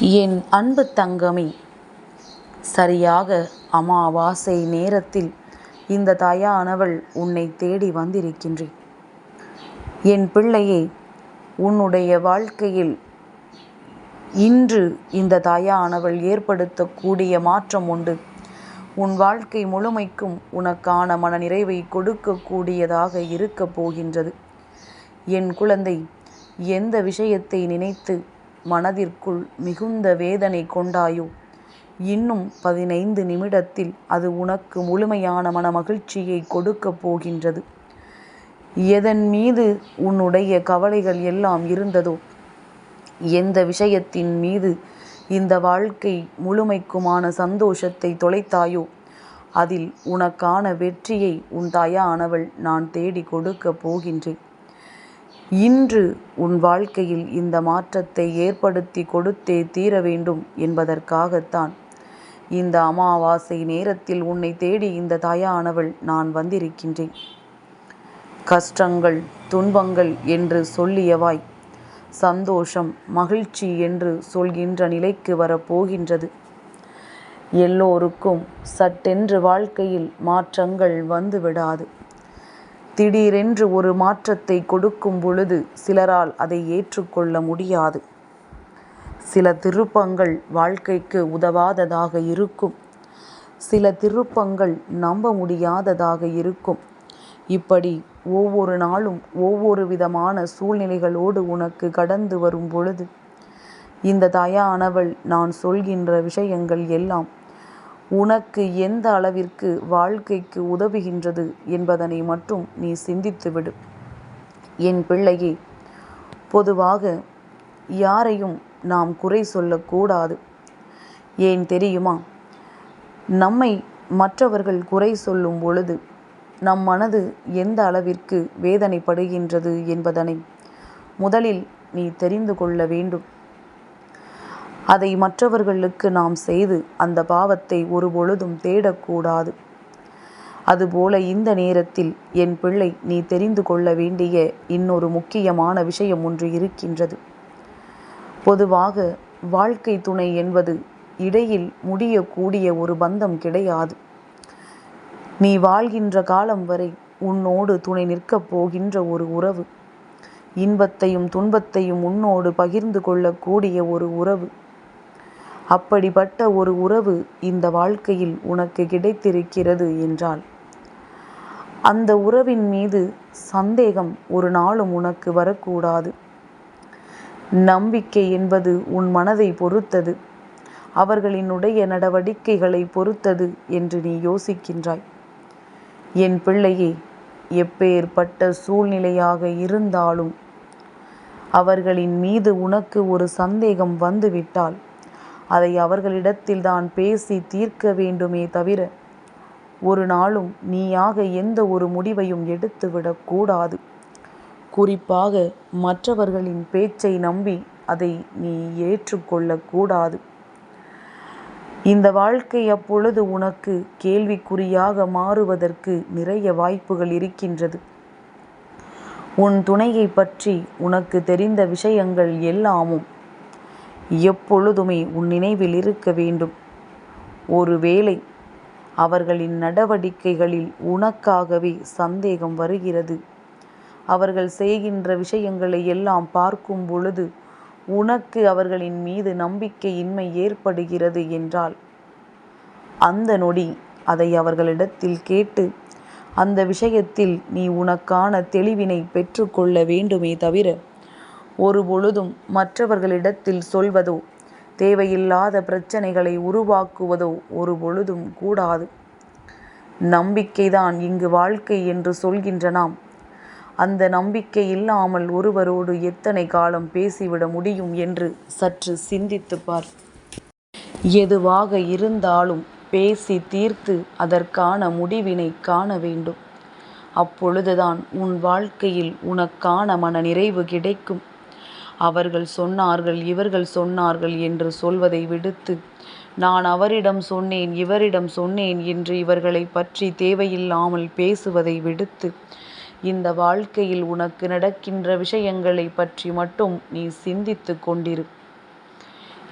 என் அன்பு தங்கமே சரியாக அமாவாசை நேரத்தில் இந்த தாயானவள் உன்னை தேடி வந்திருக்கின்றேன். என் பிள்ளையே உன்னுடைய வாழ்க்கையில் இன்று இந்த தாயானவள் ஏற்படுத்தக்கூடிய மாற்றம் உண்டு. உன் வாழ்க்கை முழுமைக்கும் உனக்கான மனநிறைவை கொடுக்கக்கூடியதாக இருக்கப் போகின்றது. என் குழந்தை எந்த விஷயத்தை நினைத்து மனதிற்குள் மிகுந்த வேதனை கொண்டாயோ? இன்னும் பதினைந்து நிமிடத்தில் அது உனக்கு முழுமையான மன மகிழ்ச்சியை கொடுக்கப் போகின்றது. எதன் மீது உன்னுடைய கவலைகள் எல்லாம் இருந்ததோ? எந்த விஷயத்தின் மீது இந்த வாழ்க்கை முழுமைக்குமான சந்தோஷத்தை தொலைத்தாயோ? அதில் உனக்கான வெற்றியை உன் தாயானவள் நான் தேடி கொடுக்கப் போகின்றேன். இன்று உன் வாழ்க்கையில் இந்த மாற்றத்தை ஏற்படுத்தி கொடுத்தே தீர வேண்டும் என்பதற்காகத்தான் இந்த அமாவாசை நேரத்தில் உன்னை தேடி இந்த தாயானவள் நான் வந்திருக்கின்றேன். கஷ்டங்கள் துன்பங்கள் என்று சொல்லியவாய் சந்தோஷம் மகிழ்ச்சி என்று சொல்கின்ற நிலைக்கு வரப்போகின்றது எல்லோருக்கும் சட்டென்று வாழ்க்கையில் மாற்றங்கள் வந்துவிடாது. திடீரென்று ஒரு மாற்றத்தை கொடுக்கும் பொழுது சிலரால் அதை ஏற்றுக்கொள்ள முடியாது. சில திருப்பங்கள் வாழ்க்கைக்கு உதவாததாக இருக்கும். சில திருப்பங்கள் நம்ப முடியாததாக இருக்கும். இப்படி ஒவ்வொரு நாளும் ஒவ்வொரு விதமான சூழ்நிலைகளோடு உனக்கு கடந்து வரும் பொழுது இந்த தயானவள் நான் சொல்கின்ற விஷயங்கள் எல்லாம் உனக்கு எந்த அளவிற்கு வாழ்க்கைக்கு உதவுகின்றது என்பதனை மட்டும் நீ சிந்தித்துவிடு என் பிள்ளையே பொதுவாக யாரையும் நாம் குறை சொல்லக்கூடாது. ஏன் தெரியுமா? நம்மை மற்றவர்கள் குறை சொல்லும் பொழுது நம் மனது எந்த அளவிற்கு வேதனைப்படுகின்றது என்பதனை முதலில் நீ தெரிந்து கொள்ள வேண்டும். அதை மற்றவர்களுக்கு நாம் செய்து அந்த பாவத்தை ஒருபொழுதும் தேடக்கூடாது. அதுபோல இந்த நேரத்தில் என் பிள்ளை நீ தெரிந்து கொள்ள வேண்டிய இன்னொரு முக்கியமான விஷயம் ஒன்று இருக்கின்றது. பொதுவாக வாழ்க்கை துணை என்பது இடையில் முடியக்கூடிய ஒரு பந்தம் கிடையாது. நீ வாழ்கின்ற காலம் வரை உன்னோடு துணை நிற்கப் போகின்ற ஒரு உறவு இன்பத்தையும் துன்பத்தையும் உன்னோடு பகிர்ந்து கொள்ளக்கூடிய ஒரு உறவு. அப்படிப்பட்ட ஒரு உறவு இந்த வாழ்க்கையில் உனக்கு கிடைத்திருக்கிறது என்றால் அந்த உறவின் மீது சந்தேகம் ஒரு நாளும் உனக்கு வரக்கூடாது. நம்பிக்கை என்பது உன் மனதை பொறுத்தது. அவர்களினுடைய நடவடிக்கைகளை பொறுத்தது என்று நீ யோசிக்கின்றாய். என் பிள்ளையே எப்பேற்பட்ட சூழ்நிலையாக இருந்தாலும் அவர்களின் மீது உனக்கு ஒரு சந்தேகம் வந்துவிட்டால் அதை அவர்களிடத்தில் தான் பேசி தீர்க்க வேண்டுமே தவிர ஒரு நாளும் நீயாக எந்த ஒரு முடிவையும் எடுத்துவிடக்கூடாது குறிப்பாக மற்றவர்களின் பேச்சை நம்பி அதை நீ ஏற்றுக்கொள்ளக்கூடாது இந்த வாழ்க்கை அப்பொழுது உனக்கு கேள்விக்குறியாக மாறுவதற்கு நிறைய வாய்ப்புகள் இருக்கின்றது. உன் துணையை பற்றி உனக்கு தெரிந்த விஷயங்கள் எல்லாமும் எப்பொழுதுமே உன் நினைவில் இருக்க வேண்டும். ஒருவேளை அவர்களின் நடவடிக்கைகளில் உனக்காகவே சந்தேகம் வருகிறது. அவர்கள் செய்கின்ற விஷயங்களை எல்லாம் பார்க்கும் பொழுது உனக்கு அவர்களின் மீது நம்பிக்கையின்மை ஏற்படுகிறது என்றால் அந்த நொடி அதை அவர்களிடத்தில் கேட்டு அந்த விஷயத்தில் நீ உனக்கான தெளிவினை பெற்றுக்கொள்ள வேண்டுமே தவிர ஒரு பொழுதும் மற்றவர்களிடத்தில் சொல்வதோ தேவையில்லாத பிரச்சனைகளை உருவாக்குவதோ ஒரு பொழுதும் கூடாது. நம்பிக்கைதான் இங்கு வாழ்க்கை என்று சொல்கின்ற நாம். அந்த நம்பிக்கை இல்லாமல் ஒருவரோடு எத்தனை காலம் பேசிவிட முடியும் என்று சற்று சிந்தித்து பார். எதுவாக இருந்தாலும் பேசி தீர்த்து அதற்கான முடிவினை காண வேண்டும். அப்பொழுதுதான் உன் வாழ்க்கையில் உனக்கான மன நிறைவு கிடைக்கும். அவர்கள் சொன்னார்கள் இவர்கள் சொன்னார்கள் என்று சொல்வதை விடுத்து நான் அவரிடம் சொன்னேன் இவரிடம் சொன்னேன் என்று இவர்களை பற்றி தேவையில்லாமல் பேசுவதை விடுத்து இந்த வாழ்க்கையில் உனக்கு நடக்கின்ற விஷயங்களை பற்றி மட்டும் நீ சிந்தித்து கொண்டிரு.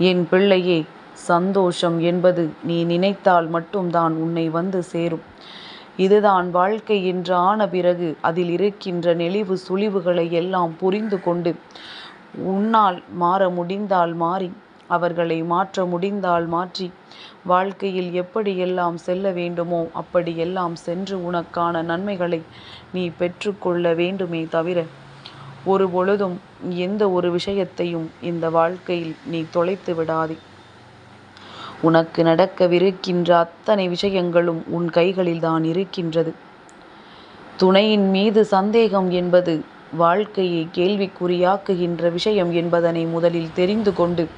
என் பிள்ளையே சந்தோஷம் என்பது நீ நினைத்தால் மட்டும்தான் உன்னை வந்து சேரும். இதுதான் வாழ்க்கை என்று ஆன பிறகு அதில் இருக்கின்ற நெளிவு சுழிவுகளை எல்லாம் புரிந்து கொண்டு உன்னால் மாற முடிந்தால் மாறி அவர்களை மாற்ற முடிந்தால் மாற்றி வாழ்க்கையில் எப்படியெல்லாம் செல்ல வேண்டுமோ அப்படியெல்லாம் சென்று உனக்கான நன்மைகளை நீ பெற்றுக்கொள்ள வேண்டுமே தவிர ஒரு பொழுதும் எந்த ஒரு விஷயத்தையும் இந்த வாழ்க்கையில் நீ தொலைத்து விடாதே. உனக்கு நடக்கவிருக்கின்ற அத்தனை விஷயங்களும் உன் கைகளில் தான் இருக்கின்றது. துணையின் மீது சந்தேகம் என்பது வாழ்க்கையை கேள்விக்குறியாக்குகின்ற விஷயம் என்பதனை முதலில் தெரிந்து கொண்டு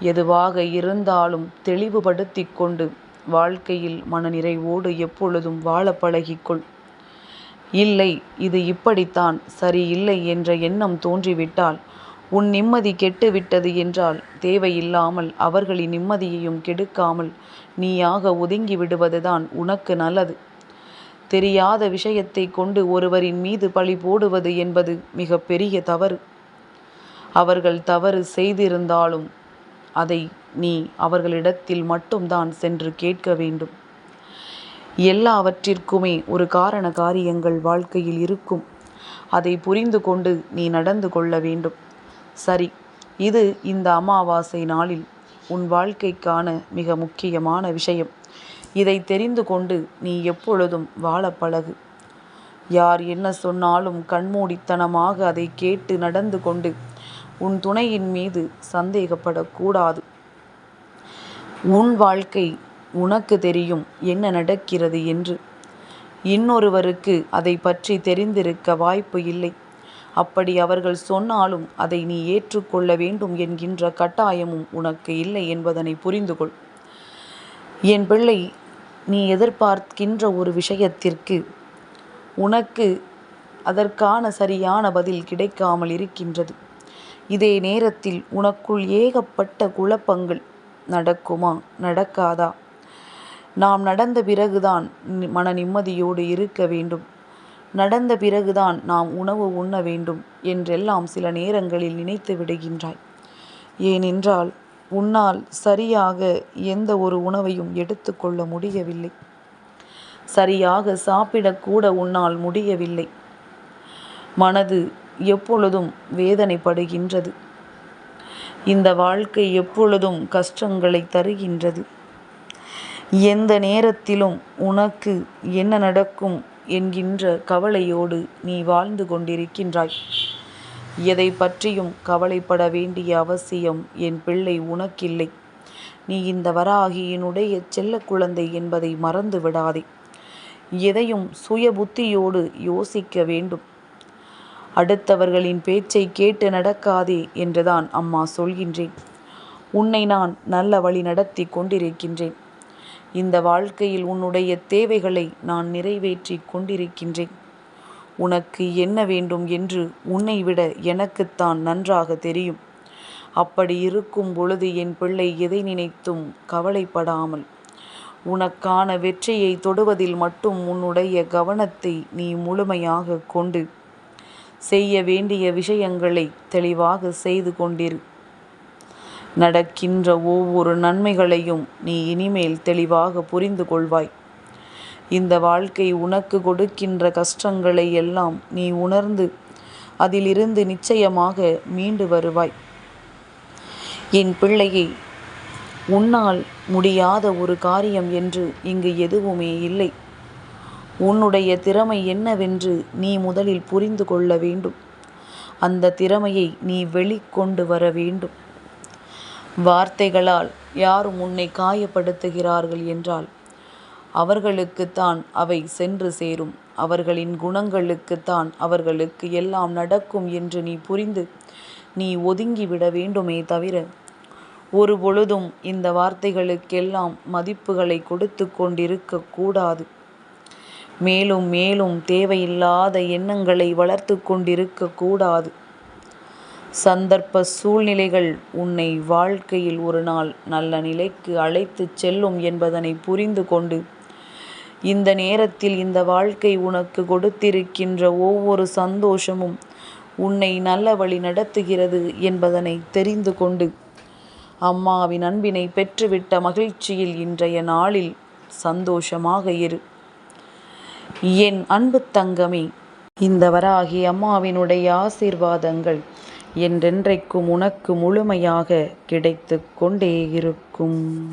எதுவாக இருந்தாலும் தெளிவுபடுத்தி கொண்டு வாழ்க்கையில் மனநிறைவோடு எப்பொழுதும் வாழ பழகிக்கொள். இல்லை இது இப்படித்தான் சரி இல்லை என்ற எண்ணம் தோன்றிவிட்டால் உன் நிம்மதி கெட்டுவிட்டது என்றால் தேவையில்லாமல் அவர்களின் நிம்மதியையும் கெடுக்காமல் நீயாக ஒதுங்கி விடுவதுதான் உனக்கு நல்லது. தெரியாத விஷயத்தை கொண்டு ஒருவரின் மீது பழி போடுவது என்பது மிக பெரிய தவறு. அவர்கள் தவறு செய்திருந்தாலும் அதை நீ அவர்களிடத்தில் மட்டும்தான் சென்று கேட்க வேண்டும். எல்லாவற்றிற்குமே ஒரு காரண காரியங்கள் வாழ்க்கையில் இருக்கும். அதை புரிந்து கொண்டு நீ நடந்து கொள்ள வேண்டும். சரி இது இந்த அமாவாசை நாளில் உன் வாழ்க்கைக்கான மிக முக்கியமான விஷயம். இதை தெரிந்து கொண்டு நீ எப்பொழுதும் வாழ பழகு. யார் என்ன சொன்னாலும் கண்மூடித்தனமாக அதை கேட்டு நடந்து கொண்டு உன் துணையின் மீது சந்தேகப்படக்கூடாது. உன் வாழ்க்கை உனக்கு தெரியும் என்ன நடக்கிறது என்று. இன்னொருவருக்கு அதை பற்றி தெரிந்திருக்க வாய்ப்பு இல்லை. அப்படி அவர்கள் சொன்னாலும் அதை நீ ஏற்றுக்கொள்ள வேண்டும் என்கின்ற கட்டாயமும் உனக்கு இல்லை என்பதனை புரிந்துகொள். என் பிள்ளை நீ எதிர்பார்க்கின்ற ஒரு விஷயத்திற்கு உனக்கு அதற்கான சரியான பதில் கிடைக்காமல் இருக்கின்றது. இதே நேரத்தில் உனக்குள் ஏகப்பட்ட குழப்பங்கள் நடக்குமா? நடக்காதா? நாம் நடந்த பிறகுதான் மன நிம்மதியோடு இருக்க வேண்டும். நடந்த பிறகுதான் நாம் உணவு உண்ண வேண்டும் என்றெல்லாம் சில நேரங்களில் நினைத்து விடுகின்றாய். ஏனென்றால் உன்னால் சரியாக எந்த ஒரு உணவையும் எடுத்துக்கொள்ள முடியவில்லை. சரியாக சாப்பிடக்கூட உன்னால் முடியவில்லை. மனது எப்பொழுதும் வேதனைப்படுகின்றது. இந்த வாழ்க்கை எப்பொழுதும் கஷ்டங்களை தருகின்றது. எந்த நேரத்திலும் உனக்கு என்ன நடக்கும் என்கின்ற கவலையோடு நீ வாழ்ந்து கொண்டிருக்கின்றாய். எதை பற்றியும் கவலைப்பட வேண்டிய அவசியம் என் பிள்ளை உனக்கில்லை. நீ இந்த வராகியினுடைய செல்ல குழந்தை என்பதை மறந்து விடாதே. எதையும் சுய புத்தியோடு யோசிக்க வேண்டும். அடுத்தவர்களின் பேச்சை கேட்டு நடக்காதே என்றுதான் அம்மா சொல்கின்றேன். உன்னை நான் நல்ல வழி நடத்தி கொண்டிருக்கின்றேன். இந்த வாழ்க்கையில் உன்னுடைய தேவைகளை நான் நிறைவேற்றி கொண்டிருக்கின்றேன். உனக்கு என்ன வேண்டும் என்று உன்னை விட எனக்குத்தான் நன்றாக தெரியும். அப்படி இருக்கும் பொழுது என் பிள்ளை எதை நினைத்தும் கவலைப்படாமல் உனக்கான வெற்றியை தொடுவதில் மட்டும் உன்னுடைய கவனத்தை நீ முழுமையாக கொண்டு செய்ய வேண்டிய விஷயங்களை தெளிவாக செய்து கொண்டிரு. நடக்கின்ற ஒவ்வொரு நன்மைகளையும் நீ இனிமேல் தெளிவாக புரிந்து கொள்வாய். இந்த வாழ்க்கை உனக்கு கொடுக்கின்ற கஷ்டங்களை எல்லாம் நீ உணர்ந்து அதிலிருந்து நிச்சயமாக மீண்டு வருவாய். என் பிள்ளையை உன்னால் முடியாத ஒரு காரியம் என்று இங்கு எதுவுமே இல்லை. உன்னுடைய திறமை என்னவென்று நீ முதலில் புரிந்து கொள்ள வேண்டும். அந்த திறமையை நீ வெளிக்கொண்டு வர வேண்டும். வார்த்தைகளால் யாரும் உன்னை காயப்படுத்துகிறார்கள் என்றால் அவர்களுக்குத்தான் அவை சென்று சேரும். அவர்களின் குணங்களுக்குத்தான் அவர்களுக்கு எல்லாம் நடக்கும் என்று நீ புரிந்து நீ ஒதுங்கிவிட வேண்டுமே தவிர ஒரு பொழுதும் இந்த வார்த்தைகளுக்கெல்லாம் மதிப்புகளை கொடுத்து கொண்டிருக்க கூடாது. மேலும் மேலும் தேவையில்லாத எண்ணங்களை வளர்த்து கொண்டிருக்க கூடாது. சந்தர்ப்ப சூழ்நிலைகள் உன்னை வாழ்க்கையில் ஒரு நாள் நல்ல நிலைக்கு அழைத்துச் செல்லும் என்பதனை புரிந்து கொண்டு இந்த நேரத்தில் இந்த வாழ்க்கை உனக்கு கொடுத்திருக்கின்ற ஒவ்வொரு சந்தோஷமும் உன்னை நல்ல வழி நடத்துகிறது என்பதனை தெரிந்து கொண்டு அம்மாவின் அன்பினை பெற்றுவிட்ட மகிழ்ச்சியில் இன்றைய நாளில் சந்தோஷமாக இரு. என் அன்பு தங்கமே இந்த வராகி அம்மாவினுடைய ஆசீர்வாதங்கள் என்றென்றைக்கும் உனக்கு முழுமையாக கிடைத்து கொண்டே இருக்கும்.